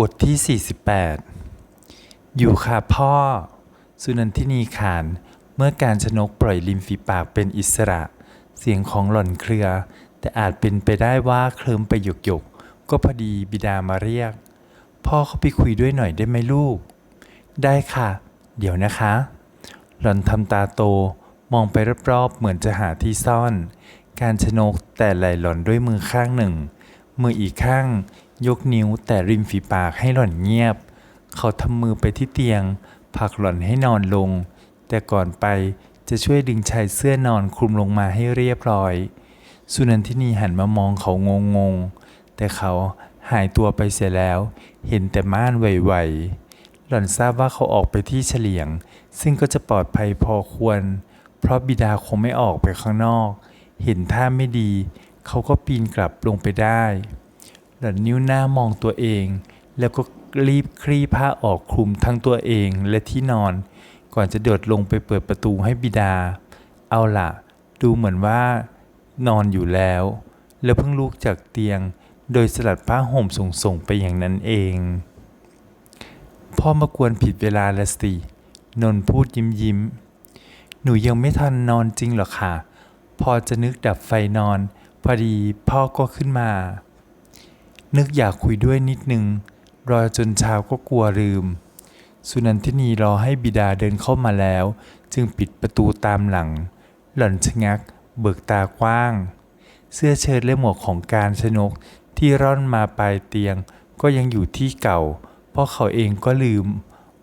บทที่ 48 อยู่ค่ะพ่อ สุนันทินีขาน เมื่อการชนกปล่อยริมฝีปากเป็นอิสระ เสียงของหล่อนเครือ แต่อาจเป็นไปได้ว่าเคลิมไปหยกหยกก็พอดีบิดามาเรียก พ่อเขาไปคุยด้วยหน่อยได้ไหมลูก ได้ค่ะ เดี๋ยวนะคะ หล่อนทำตาโตมองไปรอบๆเหมือนจะหาที่ซ่อน การชนกแต่ไหลหล่อนด้วยมือข้างหนึ่ง มืออีกข้าง ยกนิ้วแต่ริมฝีปากให้หล่อนเงียบ เขาทำมือไปที่เตียงผลักหล่อนให้นอนลง แต่ก่อนไปจะช่วยดึงชายเสื้อนอนคลุมลงมาให้เรียบร้อย สุนันทินีหันมามองเขางงงๆแต่เขาหายตัวไปเสียแล้ว เห็นแต่ม่านไหวๆหล่อนทราบว่าเขาออกไปที่เฉลียง ซึ่งก็จะปลอดภัยพอควร เพราะบิดาคงไม่ออกไปข้างนอก เห็นท่าไม่ดี เขาก็ปีนกลับลงไปได้ หล่นิ้วหน้ามองตัวเอง แล้วก็รีบคลี่ผ้าออกคลุมทั้งตัวเองและที่นอน ก่อนจะโดดลงไปเปิดประตูให้บิดา เอาล่ะ ดูเหมือนว่านอนอยู่แล้ว แล้วเพิ่งลุกจากเตียง โดยสลัดผ้าห่มส่งๆไปอย่างนั้นเอง พ่อมากวนผิดเวลาละสินนท์พูดยิ้มยิ้ม หนูยังไม่ทันนอนจริงหรอค่ะพอจะนึกดับไฟนอน พอดีพ่อก็ขึ้นมา นึกอยากคุยด้วยนิดนึง รอจนเช้าก็กลัวลืม สุนันทินีรอให้บิดาเดินเข้ามาแล้ว จึงปิดประตูตามหลัง หล่อนชะงัก เบิกตากว้าง เสื้อเชิ้ตและหมวกของการชนกที่ร่อนมาปลายเตียง ก็ยังอยู่ที่เก่า เพราะเขาเองก็ลืม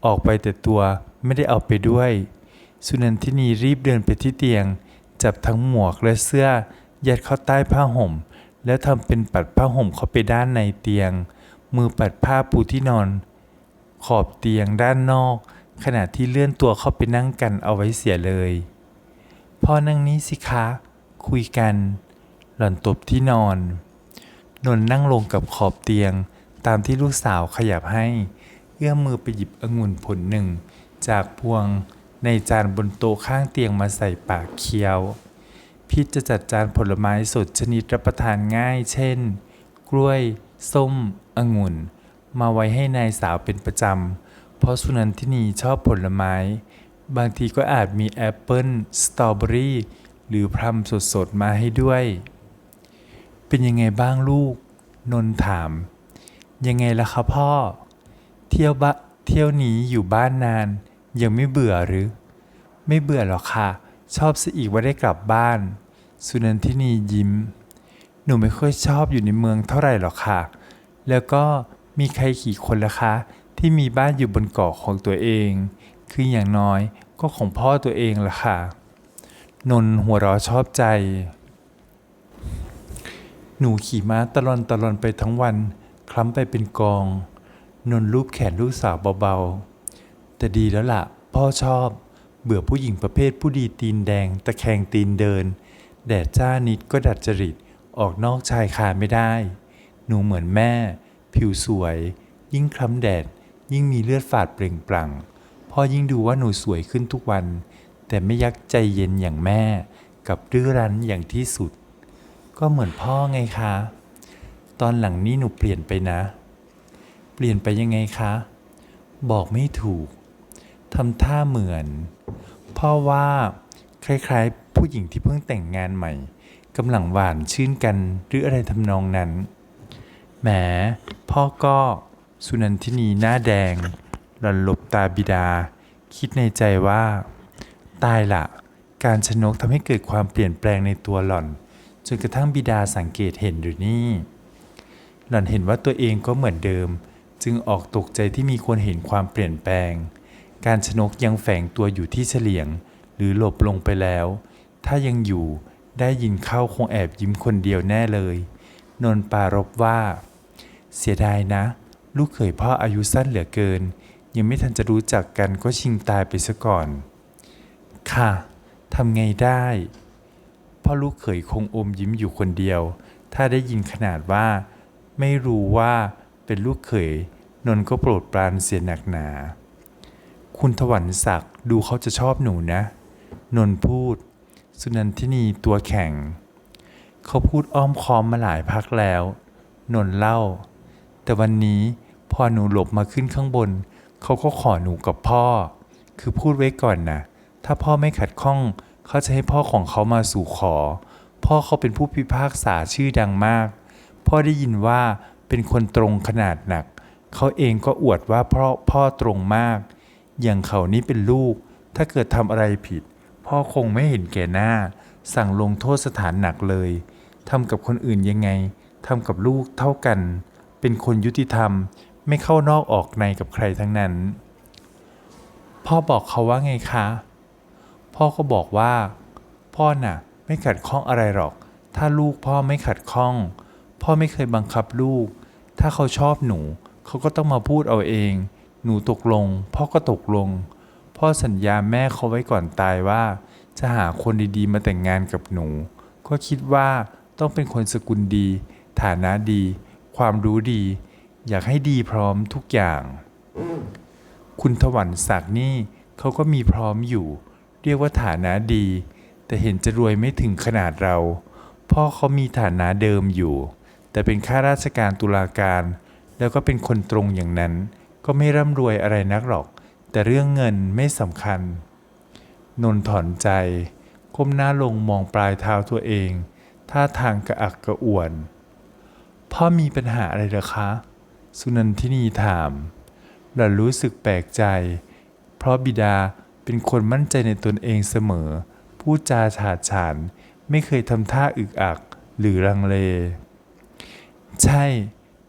ออกไปแต่ตัวไม่ได้เอาไปด้วย สุนันทินีรีบเดินไปที่เตียง จับทั้งหมวกและเสื้อยัดเข้าใต้ผ้าห่ม แล้วทำเป็นปัดผ้าห่มเข้าไปด้านในเตียง มือปัดผ้าปูที่นอน ขอบเตียงด้านนอก ขณะที่เลื่อนตัวเข้าไปนั่งกันเอาไว้เสียเลยพ่อนั่งนี้สิคะ คุยกัน หล่อนตบที่นอน นนนั่งลงกับขอบเตียง ตามที่ลูกสาวขยับให้ เอื้อมมือไปหยิบองุ่นผลหนึ่ง จากพวงในจานบนโต๊ะข้างเตียงมาใส่ปากเคี้ยว พิษจะจัดจานผลไม้สดชนิดรับประทานง่าย เช่น กล้วย ส้ม องุ่น มาไว้ให้นายสาวเป็นประจำ เพราะสุนันทินีชอบผลไม้ บางทีก็อาจมีแอปเปิลสตรอเบอรี่ หรือพลัมสดๆ มาให้ด้วย เป็นยังไงบ้างลูก นนท์ถาม ยังไงล่ะคะพ่อ เที่ยวบะเที่ยวนี้อยู่บ้านนาน ยังไม่เบื่อหรือ ไม่เบื่อหรอกค่ะ ชอบซะอีกว่าได้กลับบ้าน สุนันทินียิ้ม หนูไม่ค่อยชอบอยู่ในเมืองเท่าไหร่หรอกค่ะ แล้วก็มีใครขี่คนละคะ ที่มีบ้านอยู่บนเกาะของตัวเอง คืออย่างน้อยก็ของพ่อตัวเองล่ะค่ะ นนท์หัวเราะชอบใจ หนูขี่ม้าตะลอนตะลอนไปทั้งวัน คล้ำไปเป็นกอง นนท์รูปแขนลูกสาวเบาๆ แต่ดีแล้วล่ะ พ่อชอบ เบื่อผู้หญิงประเภทผู้ดีตีนแดง ตะแคงตีนเดิน แดดจ้านิดก็ดัดจริต ออกนอกชายคาไม่ได้ หนูเหมือนแม่ ผิวสวย ยิ่งคล้ำแดด ยิ่งมีเลือดฝาดเปล่งปลั่ง พ่อยิ่งดูว่าหนูสวยขึ้นทุกวัน แต่ไม่ยักใจเย็นอย่างแม่ กับดื้อรั้นอย่างที่สุด ก็เหมือนพ่อไงคะ ตอนหลังนี้หนูเปลี่ยนไปนะ เปลี่ยนไปยังไงคะ บอกไม่ถูก ทำท่าเหมือน พ่อว่าคล้ายๆ ผู้หญิงที่เพิ่งแต่งงานใหม่กำลังหวานชื่นกันหรืออะไรทำนองนั้นแหมพ่อก็สุนันทินีหน้าแดง หลอนหลบตาบิดา คิดในใจว่า ตายละ การชนกทำให้เกิดความเปลี่ยนแปลงในตัวหล่อน จนกระทั่งบิดาสังเกตเห็นหรือนี่ หล่อนเห็นว่าตัวเองก็เหมือนเดิม จึงออกตกใจที่มีคนเห็นความเปลี่ยนแปลง การชนกยังแฝงตัวอยู่ที่เฉลียง หรือหลบลงไปแล้ว ถ้ายังอยู่ได้ยินเข้าคงแอบยิ้มคนเดียวแน่เลย นนท์ปารบว่า เสียดายนะ ลูกเขยพ่ออายุสั้นเหลือเกิน ยังไม่ทันจะรู้จักกันก็ชิงตายไปซะก่อน ค่ะทำไงได้ พ่อลูกเขยคงอมยิ้มอยู่คนเดียว ถ้าได้ยินขนาดว่า ไม่รู้ว่าเป็นลูกเขยนนท์ก็โปรดปรานเสียหนักหนา คุณถวันศักดิ์ดูเขาจะชอบหนูนะ นนท์พูด สุนันทินีตัวแข็ง เขาพูดอ้อมค้อมมาหลายพักแล้ว นนท์เล่า แต่วันนี้พอหนูหลบมาขึ้นข้างบน เขาก็ขอหนูกับพ่อ คือพูดไว้ก่อนนะ ถ้าพ่อไม่ขัดข้อง เขาจะให้พ่อของเขามาสู่ขอ พ่อเขาเป็นผู้พิพากษาชื่อดังมาก พ่อได้ยินว่าเป็นคนตรงขนาดหนัก เขาเองก็อวดว่าพ่อพ่อตรงมาก อย่างเขานี่เป็นลูก ถ้าเกิดทำอะไรผิด พ่อคงไม่เห็นแก่หน้า สั่งลงโทษสถานหนักเลยทำกับคนอื่นยังไงทำกับลูกเท่ากัน เป็นคนยุติธรรมไม่เข้านอกออกในกับใครทั้งนั้น พ่อบอกเขาว่าไงคะ พ่อก็บอกว่า พ่อน่ะ ไม่ขัดข้องอะไรหรอก ถ้าลูกพ่อไม่ขัดข้อง พ่อไม่เคยบังคับลูก ถ้าเขาชอบหนู เขาก็ต้องมาพูดเอาเอง หนูตกลง พ่อก็ตกลง พ่อสัญญาแม่เขาไว้ก่อนตายว่า จะหาคนดีๆ มาแต่งงานกับหนู ก็คิดว่าต้องเป็นคนสกุลดี ฐานะดี ความรู้ดี อยากให้ดีพร้อมทุกอย่าง คุณถวันศักดิ์นี่เขาก็มีพร้อมอยู่ เรียกว่าฐานะดี แต่เห็นจะรวยไม่ถึงขนาดเรา พ่อเขามีฐานะเดิมอยู่ แต่เป็นข้าราชการตุลาการ แล้วก็เป็นคนตรงอย่างนั้น ก็ไม่ร่ำรวยอะไรนักหรอก แต่เรื่องเงินไม่สำคัญ นนท์ถอนใจ ก้มหน้าลงมองปลายเท้าตัวเอง ท่าทางกระอักกระอ่วน พ่อมีปัญหาอะไรหรอคะ สุนันทินีถามหล่อนรู้สึกแปลกใจ เพราะบิดาเป็นคนมั่นใจในตนเองเสมอ พูดจาฉาดฉาน ไม่เคยทำท่าอึกอักหรือรังเล ใช่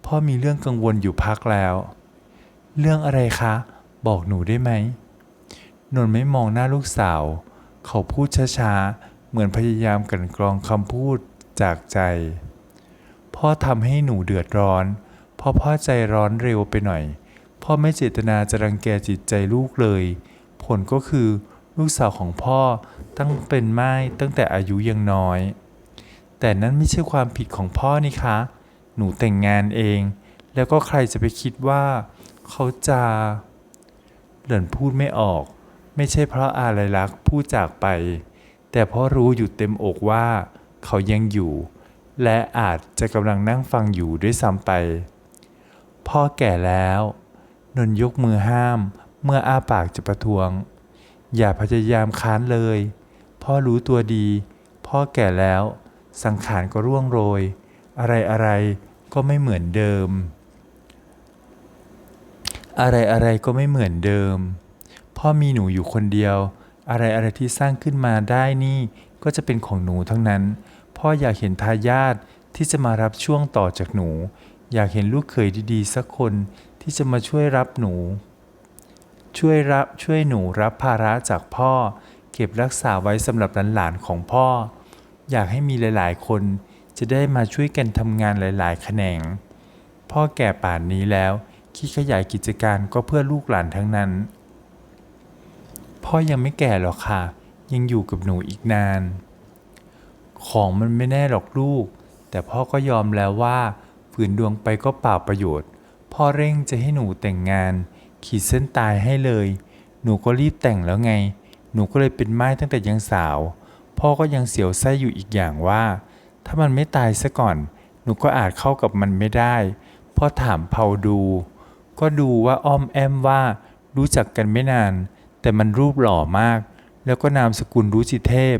พ่อมีเรื่องกังวลอยู่พักแล้ว เรื่องอะไรคะ บอกหนูได้ไหม นนท์ไม่มองหน้าลูกสาว เขาพูดช้าๆ เหมือนพยายามกลันกรองคำพูดจากใจ พ่อทำให้หนูเดือดร้อนเพ่อพ่อใจร้อนเร็วไปหน่อย พ่อไม่เจตนาจะรังแกจิตใจลูกเลย ผลก็คือลูกสาวของพ่อตั้งเป็นไม้ตั้งแต่อายุยังน้อย แต่นั้นไม่ใช่ความผิดของพ่อนี่คะ หนูแต่งงานเอง แล้วก็ใครจะไปคิดว่า เขาจะเหลินพูดไม่ออก ไม่ใช่เพราะอาลัยลักษณ์พูดจากไป แต่เพราะรู้อยู่เต็มอกว่า เขายังอยู่ และอาจจะกำลังนั่งฟังอยู่ด้วยซ้ำไป พ่อแก่แล้ว นนท์ยกมือห้าม เมื่ออ้าปากจะประท้วง อย่าพยายามค้านเลย พ่อรู้ตัวดี พ่อแก่แล้ว สังขารก็ร่วงโรย อะไรอะไรก็ไม่เหมือนเดิม อะไรอะไรก็ไม่เหมือนเดิม พ่อมีหนูอยู่คนเดียว อะไรอะไรที่สร้างขึ้นมาได้นี่ ก็จะเป็นของหนูทั้งนั้น พ่ออยากเห็นทายาทที่จะมารับช่วงต่อจากหนู อยากเห็นลูกเขยดีๆ สักคนที่จะมาช่วยรับหนู ช่วยรับช่วยหนูรับภาระจากพ่อ เก็บรักษาไว้สำหรับหลานๆของพ่อ อยากให้มีหลายๆ คนจะได้มาช่วยกันทำงานหลายๆ แขนง พ่อแก่ป่านนี้แล้ว คิดขยายกิจการก็เพื่อลูกหลานทั้งนั้น พ่อยังไม่แก่หรอกค่ะ ยังอยู่กับหนูอีกนาน ของมันไม่แน่หรอกลูก แต่พ่อก็ยอมแล้วว่า ฝืนดวงไปก็เปล่าประโยชน์ พ่อเร่งจะให้หนูแต่งงาน ขีดเส้นตายให้เลย หนูก็รีบแต่งแล้วไง หนูก็เลยเป็นไม้ตั้งแต่ยังสาว พ่อก็ยังเสียวไส้อยู่อีกอย่างว่า ถ้ามันไม่ตายซะก่อน หนูก็อาจเข้ากับมันไม่ได้พ่อถามเผาดู ก็ดูว่าอ้อมแอมว่ารู้จักกันไม่นาน แต่มันรูปหล่อมาก แล้วก็นามสกุลรู้จิเทพ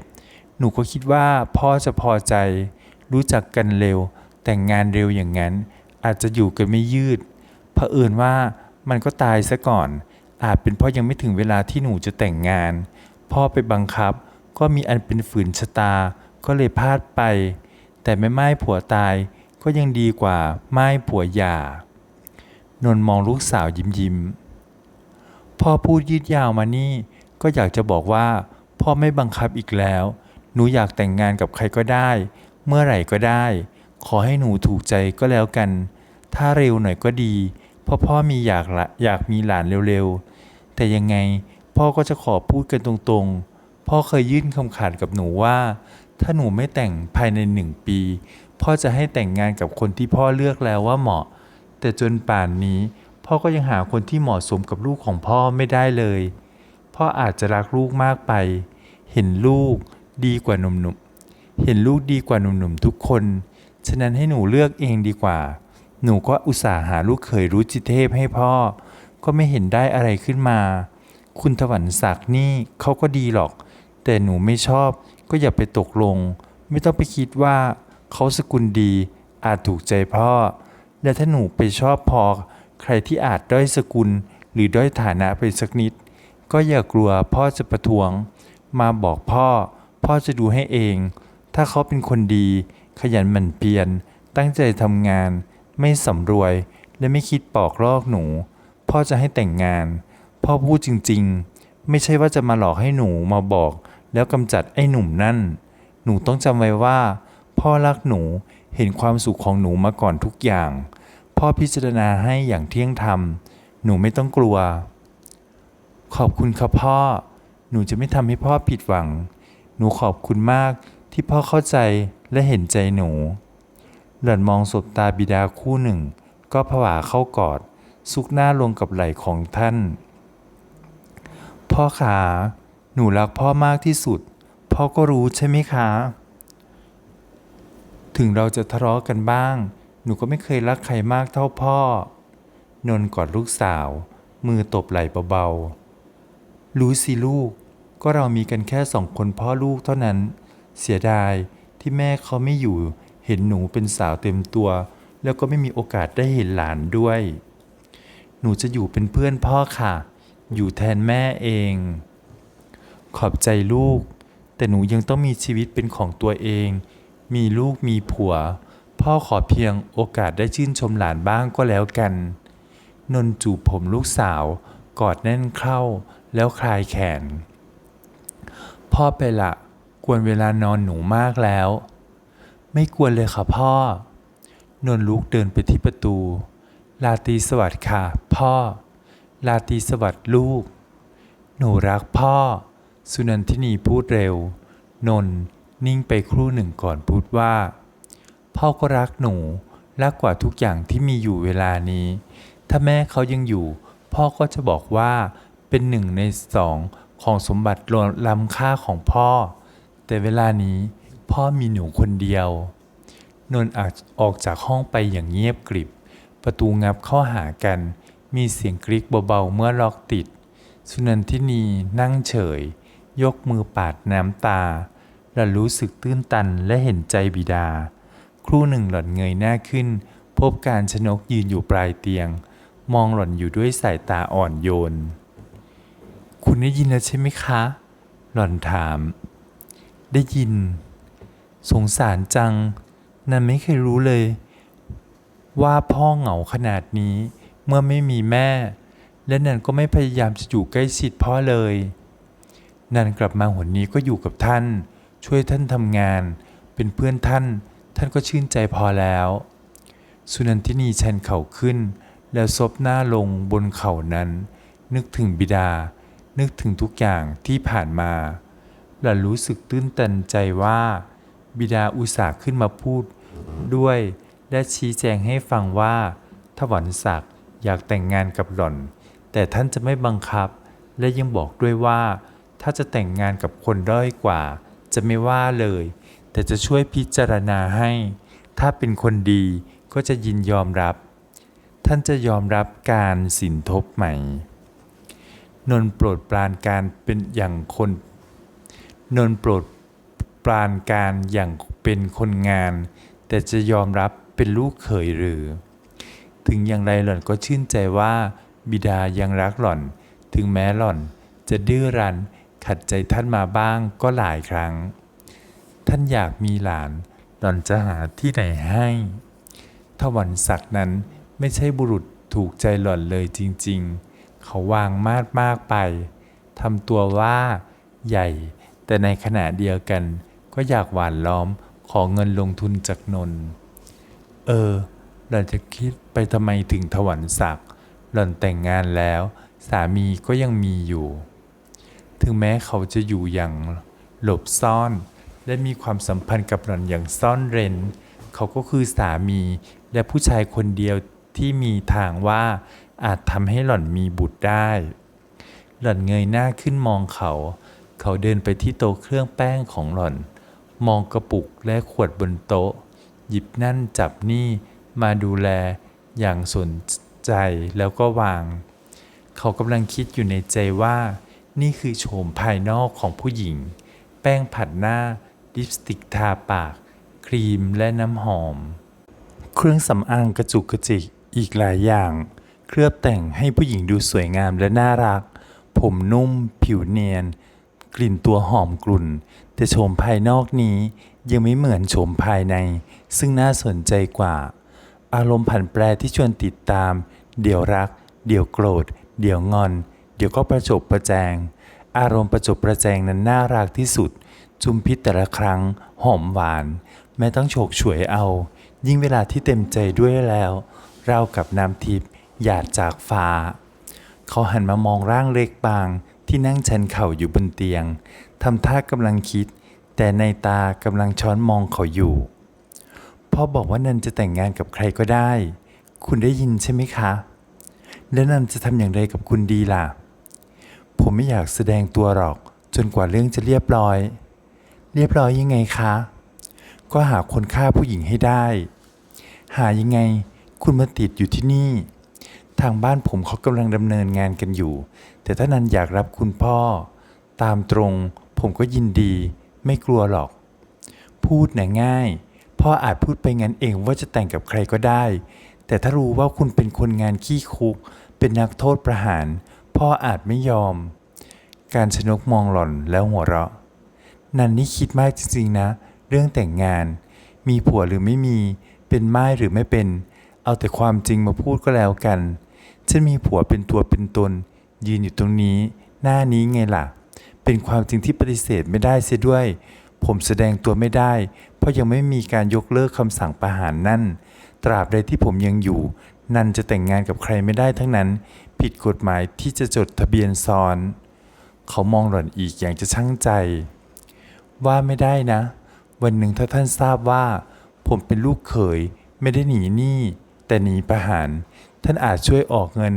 หนูก็คิดว่าพ่อจะพอใจ รู้จักกันเร็ว แต่งงานเร็วอย่างนั้น อาจจะอยู่กันไม่ยืดเผอิญว่ามันก็ตายซะก่อน อาจเป็นเพราะยังไม่ถึงเวลาที่หนูจะแต่งงาน พ่อไปบังคับ ก็มีอันเป็นฝืนชะตา ก็เลยพลาดไป แต่ไม่ไม้ผัวตายก็ยังดีกว่าไม้ผัวหย่า นนมองลูกสาวยิ้มยิ้มพ่อพูดยืดยาวมานี่ ก็อยากจะบอกว่า พ่อไม่บังคับอีกแล้ว หนูอยากแต่งงานกับใครก็ได้ เมื่อไหร่ก็ได้ ขอให้หนูถูกใจก็แล้วกัน ถ้าเร็วหน่อยก็ดีเพราะพ่อมีอยากละอยากมีหลานเร็วๆ แต่ยังไงพ่อก็จะขอพูดกันตรงๆ พ่อเคยยื่นคำขาดกับหนูว่า ถ้าหนูไม่แต่งภายในหนึ่งปี พ่อจะให้แต่งงานกับคนที่พ่อเลือกแล้วว่าเหมาะ แต่จนป่านนี้พ่อก็ยังหาคนที่เหมาะสมกับลูกของพ่อไม่ได้เลย พ่ออาจจะรักลูกมากไป เห็นลูกดีกว่าหนุ่มๆ เห็นลูกดีกว่าหนุ่มๆทุกคน ฉะนั้นให้หนูเลือกเองดีกว่า หนูก็อุตส่าห์หาลูกเขยรู้จิเทพให้พ่อ ก็ไม่เห็นได้อะไรขึ้นมา คุณถวันศักดิ์นี่เขาก็ดีหรอก แต่หนูไม่ชอบก็อย่าไปตกลง ไม่ต้องไปคิดว่าเขาสกุลดีอาจถูกใจพ่อ และถ้าหนูไปชอบพอ ใครที่อาจด้อยสกุล หรือด้อยฐานะไปสักนิด ก็อย่ากลัวพ่อจะประท้วง มาบอกพ่อ พ่อจะดูให้เอง ถ้าเขาเป็นคนดี ขยันหมั่นเพียรตั้งใจทำงาน ไม่สำรวย และไม่คิดปอกลอกหนู พ่อจะให้แต่งงาน พ่อพูดจริงๆ ไม่ใช่ว่าจะมาหลอกให้หนูมาบอก แล้วกำจัดไอ้หนุ่มนั่น หนูต้องจำไว้ว่า พ่อรักหนูเห็นความสุขของหนูมาก่อนทุกอย่าง พ่อพิจารณาให้อย่างเที่ยงธรรม หนูไม่ต้องกลัว ขอบคุณครับพ่อ หนูจะไม่ทำให้พ่อผิดหวัง หนูขอบคุณมากที่พ่อเข้าใจและเห็นใจหนู หล่อนมองสบตาบิดาคู่หนึ่ง ก็ผวาเข้ากอด ซุกหน้าลงกับไหล่ของท่าน พ่อขา หนูรักพ่อมากที่สุด พ่อก็รู้ใช่ไหมคะ ถึงเราจะทะเลาะกันบ้าง หนูก็ไม่เคยรักใครมากเท่าพ่อ นนท์กอดลูกสาว มือตบไหล่เบาๆ รู้สิลูก ก็เรามีกันแค่สองคนพ่อลูกเท่านั้น เสียดายที่แม่เขาไม่อยู่ เห็นหนูเป็นสาวเต็มตัว แล้วก็ไม่มีโอกาสได้เห็นหลานด้วย หนูจะอยู่เป็นเพื่อนพ่อค่ะ อยู่แทนแม่เอง ขอบใจลูก แต่หนูยังต้องมีชีวิตเป็นของตัวเอง มีลูกมีผัว พ่อขอเพียงโอกาสได้ชื่นชมหลานบ้างก็แล้วกัน นนท์จูบผมลูกสาวกอดแน่นเข้าแล้วคลายแขน พ่อไปละกวนเวลานอนหนูมากแล้ว ไม่กวนเลยค่ะพ่อ นนท์ลุกเดินไปที่ประตู ลาตีสวัสดิ์ค่ะ พ่อ ลาตีสวัสดิ์ลูก หนูรักพ่อ สุนันทินีพูดเร็ว นนท์นิ่งไปครู่หนึ่งก่อนพูดว่า พ่อก็รักหนูรักกว่าทุกอย่างที่มีอยู่เวลานี้ ถ้าแม่เขายังอยู่ พ่อก็จะบอกว่าเป็นหนึ่งในสองของสมบัติล้ำค่าของพ่อ แต่เวลานี้พ่อมีหนูคนเดียวนนท์อาจออกจากห้องไปอย่างเงียบกริบ ประตูงับเข้าหากัน มีเสียงกริกเบาๆเมื่อล็อกติด สุนันทินีนั่งเฉย ยกมือปาดน้ำตาหล่อนรู้สึกตื้นตันและเห็นใจบิดา ครู่หนึ่งหล่อนเงยหน้าขึ้น พบการชนกยืนอยู่ปลายเตียง มองหล่อนอยู่ด้วยสายตาอ่อนโยน คุณได้ยินแล้วใช่ไหมคะ หล่อนถาม ได้ยิน สงสารจัง นันไม่เคยรู้เลย ว่าพ่อเหงาขนาดนี้เมื่อไม่มีแม่ และนันก็ไม่พยายามจะอยู่ใกล้ชิดพ่อเลย นันกลับมาหนนี้ก็อยู่กับท่าน ช่วยท่านทำงาน เป็นเพื่อนท่าน ท่านก็ชื่นใจพอแล้ว สุนันทินีชันเข่าขึ้น แล้วซบหน้าลงบนเข่านั้น นึกถึงบิดา นึกถึงทุกอย่างที่ผ่านมา หล่อนรู้สึกตื้นตันใจว่า บิดาอุตส่าห์ขึ้นมาพูด ด้วยและชี้แจงให้ฟังว่าถวันศักดิ์อยากแต่งงานกับหล่อน แต่ท่านจะไม่บังคับ และยังบอกด้วยว่า ถ้าจะแต่งงานกับคนด้อยกว่า จะไม่ว่าเลย แต่จะช่วยพิจารณาให้ ถ้าเป็นคนดีก็จะยินยอมรับ ท่านจะยอมรับการสินทบไหม่นนท์โปรดปรานการเป็นอย่างคนนนท์โปรดปรานการอย่างเป็นคนงาน แต่จะยอมรับเป็นลูกเขยหรือ ถึงอย่างไรหล่อนก็ชื่นใจว่าบิดายังรักหล่อน ถึงแม้หล่อนจะดื้อรั้นขัดใจท่านมาบ้างก็หลายครั้ง ท่านอยากมีหลานหล่อนจะหาที่ไหนให้ถวันศักดิ์นั้นไม่ใช่บุรุษถูกใจหล่อนเลยจริงๆ เขาวางมาดมากไปทำตัวว่าใหญ่ แต่ในขณะเดียวกัน ก็อยากหวานล้อมขอเงินลงทุนจากนน เออ หล่อนจะคิดไปทำไมถึงถวันศักดิ์หล่อนแต่งงานแล้ว สามีก็ยังมีอยู่ ถึงแม้เขาจะอยู่อย่างหลบซ่อน และมีความสัมพันธ์กับหล่อนอย่างซ่อนเร้น เขาก็คือสามี และผู้ชายคนเดียวที่มีทางว่าอาจทำให้หล่อนมีบุตรได้ หล่อนเงยหน้าขึ้นมองเขา เขาเดินไปที่โต๊ะเครื่องแป้งของหล่อน มองกระปุกและขวดบนโต๊ะ หยิบนั่นจับนี่มาดูแลอย่างสนใจแล้วก็วาง เขากำลังคิดอยู่ในใจว่า นี่คือโฉมภายนอกของผู้หญิง แป้งผัดหน้า ลิปสติกทาปาก ครีมและน้ำหอม เครื่องสำอางกระจุกกระจิกอีกหลายอย่าง เคลือบแต่งให้ผู้หญิงดูสวยงามและน่ารัก ผมนุ่ม ผิวเนียน กลิ่นตัวหอมกลุ่น แต่โฉมภายนอกนี้ยังไม่เหมือนโฉมภายใน ซึ่งน่าสนใจกว่า อารมณ์ผันแปรที่ชวนติดตาม เดี๋ยวรัก เดี๋ยวโกรธ เดี๋ยวงอน เดี๋ยวก็ประจบประแจง อารมณ์ประจบประแจงนั้นน่ารักที่สุด จุมพิษแต่ละครั้ง หอมหวาน แม้ต้องโฉกฉวยเอา ยิ่งเวลาที่เต็มใจด้วยแล้ว เราวกับน้ำทิพย์หยาดจากฟ้า เขาหันมามองร่างเล็กบางที่นั่งชันเข่าอยู่บนเตียงทำท่ากำลังคิด แต่ในตากำลังช้อนมองเขาอยู่พ่อบอกว่านันจะแต่งงานกับใครก็ได้ คุณได้ยินใช่ไหมคะ แล้วนันจะทำอย่างไรกับคุณดีล่ะ ผมไม่อยากแสดงตัวหรอก จนกว่าเรื่องจะเรียบร้อย เรียบร้อยยังไงคะ ก็หาคนฆ่าผู้หญิงให้ได้ หายังไงคุณมาติดอยู่ที่นี่ ทางบ้านผมเขากำลังดำเนินงานกันอยู่ แต่ถ้านันอยากรับคุณพ่อ ตามตรงผมก็ยินดี ไม่กลัวหรอก พูดนะง่าย พ่ออาจพูดไปงั้นเองว่าจะแต่งกับใครก็ได้ แต่ถ้ารู้ว่าคุณเป็นคนงานขี้คุก เป็นนักโทษประหาร พ่ออาจไม่ยอม การชนกมองหล่อนแล้วหัวเราะ นันนี่คิดมากจริงๆนะ เรื่องแต่งงาน มีผัวหรือไม่มี เป็นไม้หรือไม่เป็น เอาแต่ความจริงมาพูดก็แล้วกัน ฉันมีผัวเป็นตัวเป็นตน ยืนอยู่ตรงนี้ หน้านี้ไงล่ะ เป็นความจริงที่ปฏิเสธไม่ได้เสียด้วย ผมแสดงตัวไม่ได้ เพราะยังไม่มีการยกเลิกคำสั่งประหารนั่น ตราบใดที่ผมยังอยู่ นันจะแต่งงานกับใครไม่ได้ทั้งนั้น ผิดกฎหมายที่จะจดทะเบียนซ้อน เขามองหล่อนอีกอย่างจะช่างใจ ว่าไม่ได้นะ วันหนึ่งถ้าท่านทราบว่า ผมเป็นลูกเขยไม่ได้หนีหนี้แต่หนีประหาร ท่านอาจช่วยออกเงิน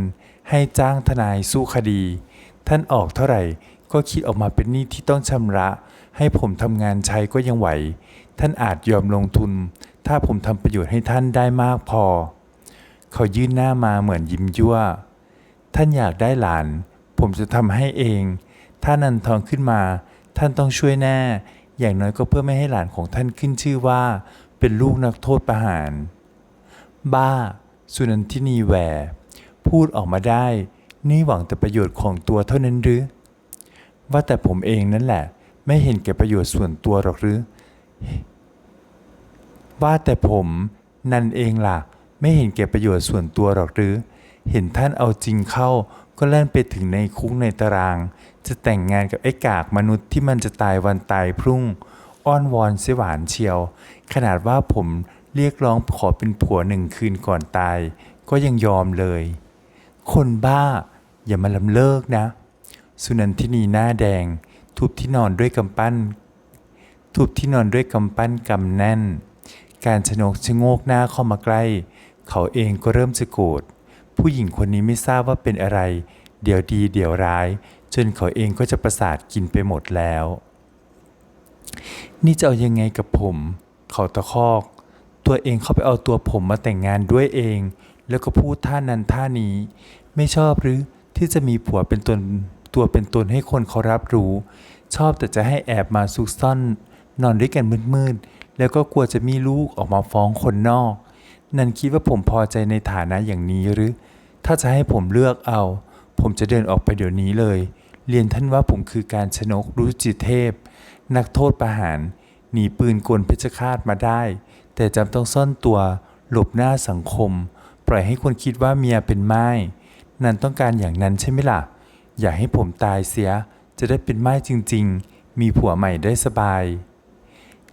ให้จ้างทนายสู้คดี ท่านออกเท่าไหร่ก็คิดออกมาเป็นหนี้ที่ต้องชำระ ให้ผมทำงานใช้ก็ยังไหว ท่านอาจยอมลงทุน ถ้าผมทำประโยชน์ให้ท่านได้มากพอ เขายื่นหน้ามาเหมือนยิ้มยั่ว ท่านอยากได้หลาน ผมจะทำให้เอง ถ้านันทองขึ้นมา ท่านต้องช่วยแน่ อย่างน้อยก็เพื่อไม่ให้หลานของท่านขึ้นชื่อว่า เป็นลูกนักโทษประหาร บ้า สุนันทินีแหวพูดออกมาได้ นี่หวังแต่ประโยชน์ของตัวเท่านั้นหรือ ว่าแต่ผมเองนั่นแหละ ไม่เห็นแก่ประโยชน์ส่วนตัวหรอกหรือ ว่าแต่ผมนันเองล่ะ ไม่เห็นแก่ประโยชน์ส่วนตัวหรอกหรือ เห็นท่านเอาจริงเข้าก็แล่นไปถึงในคุกในตาราง จะแต่งงานกับไอ้กากมนุษย์ที่มันจะตายวันตายพรุ่ง อ้อนวอนเสียหวานเชียว ขนาดว่าผมเรียกร้องขอเป็นผัวหนึ่งคืนก่อนตาย ก็ยังยอมเลย คนบ้าอย่ามาลำเลิกนะ สุนันทินีหน้าแดง ทุบที่นอนด้วยกำปั้น ทุบที่นอนด้วยกำปั้นกำแน่น การชนกชะโงกหน้าเข้ามาใกล้ เขาเองก็เริ่มจะโกรธผู้หญิงคนนี้ไม่ทราบว่าเป็นอะไร เดี๋ยวดีเดี๋ยวร้าย จนเขาเองก็จะประสาทกินไปหมดแล้ว นี่จะเอายังไงกับผม เขาตะคอก ตัวเองเข้าไปเอาตัวผมมาแต่งงานด้วยเอง แล้วก็พูดท่านั้นท่านี้ ไม่ชอบหรือที่จะมีผัวเป็นตนตัวเป็นตนให้คนเขารับรู้ ชอบแต่จะให้แอบมาซุกซ่อน นอนด้วยกันมืดๆแล้วก็กลัวจะมีลูกออกมาฟ้องคนนอก นันคิดว่าผมพอใจในฐานะอย่างนี้หรือ ถ้าจะให้ผมเลือกเอา ผมจะเดินออกไปเดี๋ยวนี้เลย เรียนท่านว่าผมคือการชนกรุจิเทพ นักโทษประหาร หนีปืนกลเพชฌฆาตมาได้ แต่จำต้องซ่อนตัวหลบหน้าสังคม ปล่อยให้คนคิดว่าเมียเป็นไม้นันต้องการอย่างนั้นใช่ไหมล่ะ อย่าให้ผมตายเสีย จะได้เป็นไม้จริง ๆ มีผัวใหม่ได้สบาย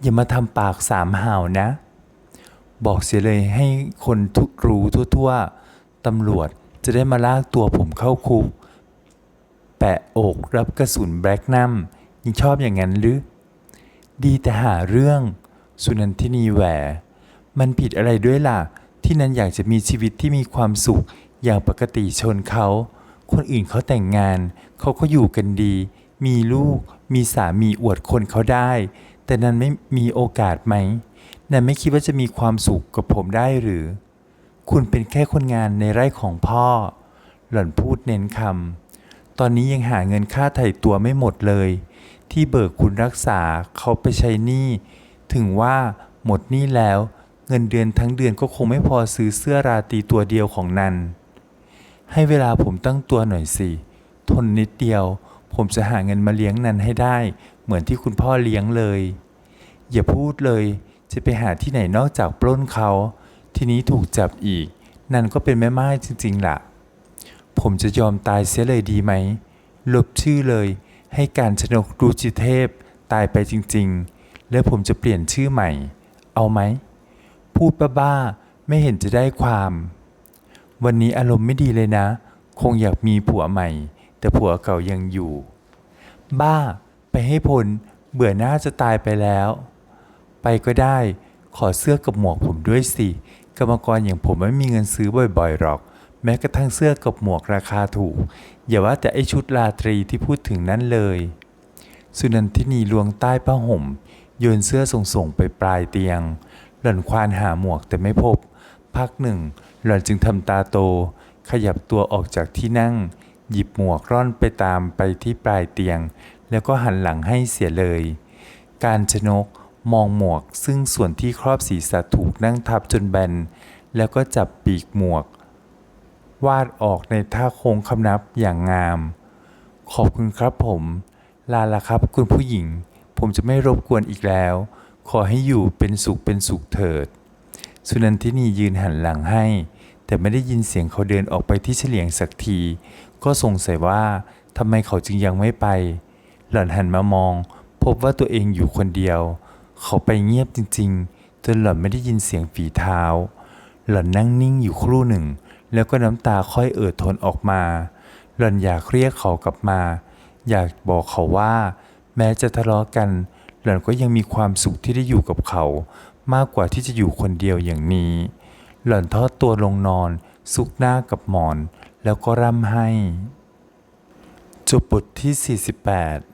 อย่ามาทำปากสามห่าวนะ บอกเสียเลยให้คนทุกรู้ทั่วๆตำรวจจะได้มาลากตัวผมเข้าคุก แปะอกรับกระสุนแบล็กนัมยังชอบอย่างนั้นหรือ ดีแต่หาเรื่อง สุนันทินีแหว มันผิดอะไรด้วยล่ะ ที่นั้นอยากจะมีชีวิตที่มีความสุขอย่างปกติชนเขา คนอื่นเขาแต่งงาน เขาก็อยู่กันดี มีลูก มีสามีอวดคนเขาได้ แต่นั้นไม่มีโอกาสไหมนันไม่คิดว่าจะมีความสุขกับผมได้หรือ คุณเป็นแค่คนงานในไร่ของพ่อ หล่อนพูดเน้นคำ ตอนนี้ยังหาเงินค่าไถ่ตัวไม่หมดเลย ที่เบิกคุณรักษาเขาไปใช้หนี้ ถึงว่าหมดหนี้แล้ว เงินเดือนทั้งเดือนก็คงไม่พอซื้อเสื้อราตรีตัวเดียวของนัน ให้เวลาผมตั้งตัวหน่อยสิ ทนนิดเดียว ผมจะหาเงินมาเลี้ยงนันให้ได้ เหมือนที่คุณพ่อเลี้ยงเลย อย่าพูดเลย จะไปหาที่ไหนนอกจากปล้นเขา ทีนี้ถูกจับอีก นันก็เป็นแม่ไม้จริงๆล่ะ ผมจะยอมตายเสียเลยดีไหม ลบชื่อเลย ให้การชนกรูจิเทพตายไปจริงๆ แล้วผมจะเปลี่ยนชื่อใหม่ เอาไหม พูดบ้าๆ ไม่เห็นจะได้ความ วันนี้อารมณ์ไม่ดีเลยนะ คงอยากมีผัวใหม่ แต่ผัวเก่ายังอยู่ บ้า ไปให้พ้นเบื่อหน้าจะตายไปแล้ว ไปก็ได้ ขอเสื้อกับหมวกผมด้วยสิ กรรมกรอย่างผมไม่มีเงินซื้อบ่อยๆหรอก แม้กระทั่งเสื้อกับหมวกราคาถูก อย่าว่าแต่ไอชุดราตรีที่พูดถึงนั่นเลย สุนันทินีลวงใต้ผ้าห่ม โยนเสื้อส่งๆไปปลายเตียง หล่อนควานหาหมวกแต่ไม่พบ พักหนึ่ง หล่อนจึงทำตาโต ขยับตัวออกจากที่นั่ง หยิบหมวกร่อนไปตามไปที่ปลายเตียง แล้วก็หันหลังให้เสียเลย การชนกมองหมวกซึ่งส่วนที่ครอบศีรษะถูกนั่งทับจนแบน แล้วก็จับปีกหมวก วาดออกในท่าโค้งคำนับอย่างงาม ขอบคุณครับผม ลาละครับคุณผู้หญิง ผมจะไม่รบกวนอีกแล้ว ขอให้อยู่เป็นสุขเป็นสุขเถิด สุนันทินียืนหันหลังให้ แต่ไม่ได้ยินเสียงเขาเดินออกไปที่เฉลียงสักที ก็สงสัยว่าทำไมเขาจึงยังไม่ไป หล่อนหันมามอง พบว่าตัวเองอยู่คนเดียว เขาไปเงียบจริง ๆ จนหล่อนไม่ได้ยินเสียงฝีเท้า หล่อนนั่งนิ่งอยู่ครู่หนึ่ง แล้วก็น้ำตาค่อยเอ่อทนออกมาหล่อนอยากเรียกเขากลับมา อยากบอกเขาว่า แม้จะทะเลาะกัน หล่อนก็ยังมีความสุขที่ได้อยู่กับเขา มากกว่าที่จะอยู่คนเดียวอย่างนี้ หล่อนทอดตัวลงนอน ซุกหน้ากับหมอน แล้วก็ร่ำไห้ จบบทที่ 48